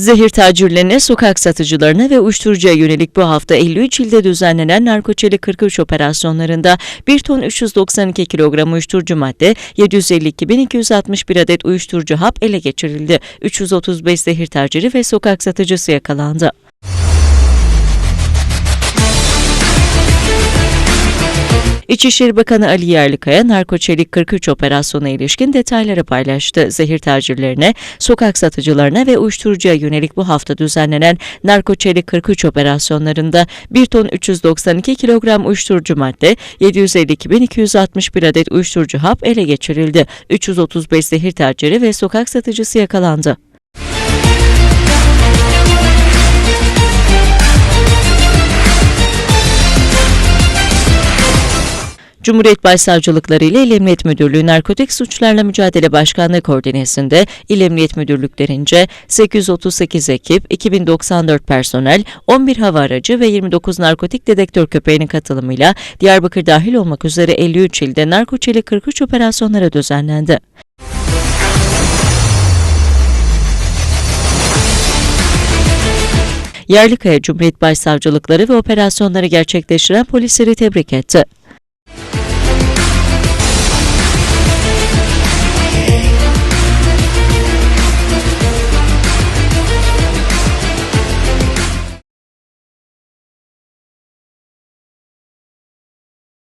Zehir tacirlerine, sokak satıcılarına ve uyuşturucuya yönelik bu hafta 53 ilde düzenlenen narkoçelik 43 operasyonlarında 1 ton 392 kilogram uyuşturucu madde, 752.261 adet uyuşturucu hap ele geçirildi. 335 zehir taciri ve sokak satıcısı yakalandı. İçişleri Bakanı Ali Yerlikaya, narkoçelik 43 operasyona ilişkin detayları paylaştı. Zehir tacirlerine, sokak satıcılarına ve uyuşturucuya yönelik bu hafta düzenlenen narkoçelik 43 operasyonlarında 1 ton 392 kilogram uyuşturucu madde, 752.261 adet uyuşturucu hap ele geçirildi. 335 zehir taciri ve sokak satıcısı yakalandı. Cumhuriyet Başsavcılıkları ile İl Emniyet Müdürlüğü Narkotik Suçlarla Mücadele Başkanlığı koordinesinde İl Emniyet Müdürlüklerince 838 ekip, 2094 personel, 11 hava aracı ve 29 narkotik dedektör köpeğinin katılımıyla Diyarbakır dahil olmak üzere 53 ilde narkoçelik 43 operasyonlara düzenlendi. Yerlikaya Cumhuriyet Başsavcılıkları ve operasyonları gerçekleştiren polisleri tebrik etti.